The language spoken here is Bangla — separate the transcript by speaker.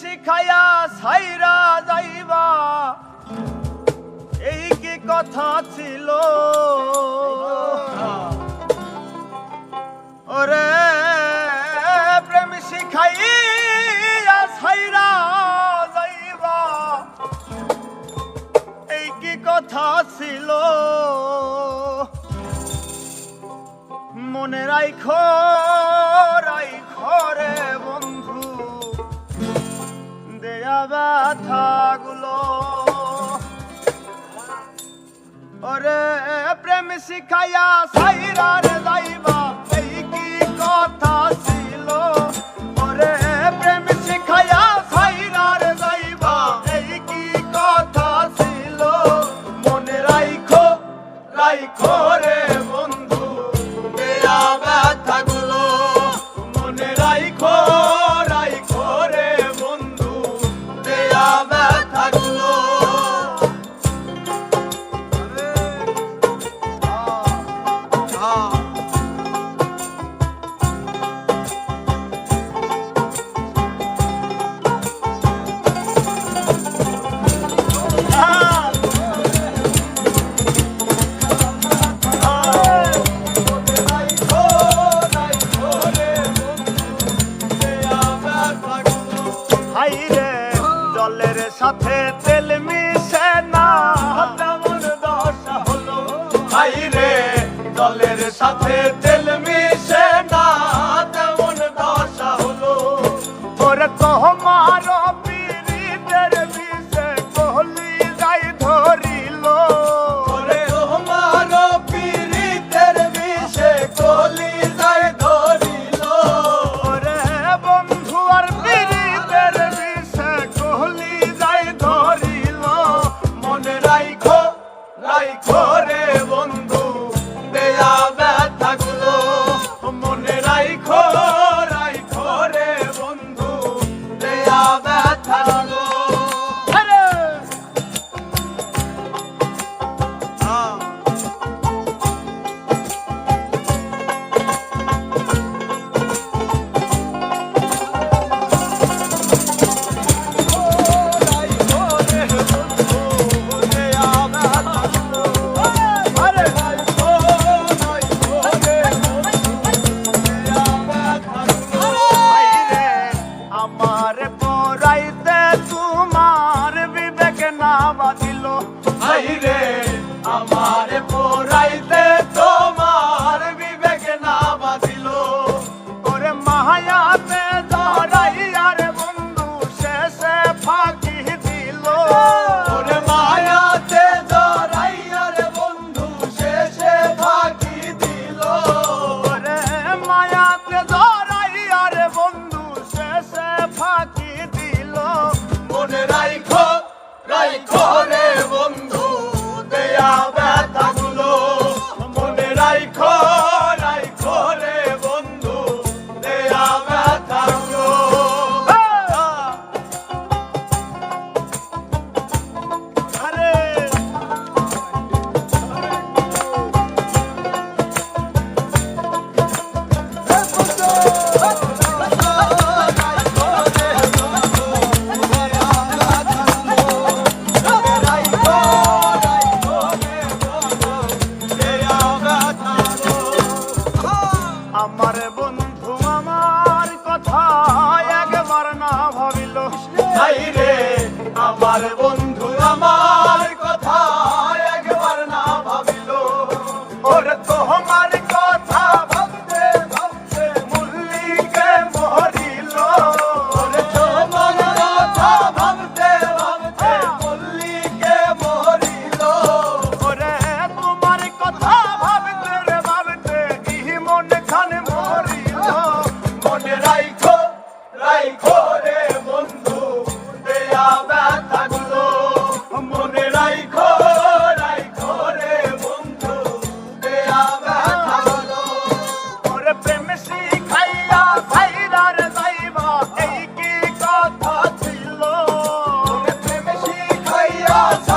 Speaker 1: শিখাইয়া সাইরা যাইবা। এই কি কথা ছিল? ওরে, প্রেম শিখাইয়া সাইরা যাইবা। এই কি কথা ছিল? মনে রাইখ রাইখ রে ব্যথাগুলো ওরে প্রেম শিখাইয়া সাইরার যাইবা এই কি কথা হাইরে দলের সাথে আমার পোড়াইতে আমার বন্ধু আমার কথা একবার না ভাবিল। আমার বন্ধু। Gaza.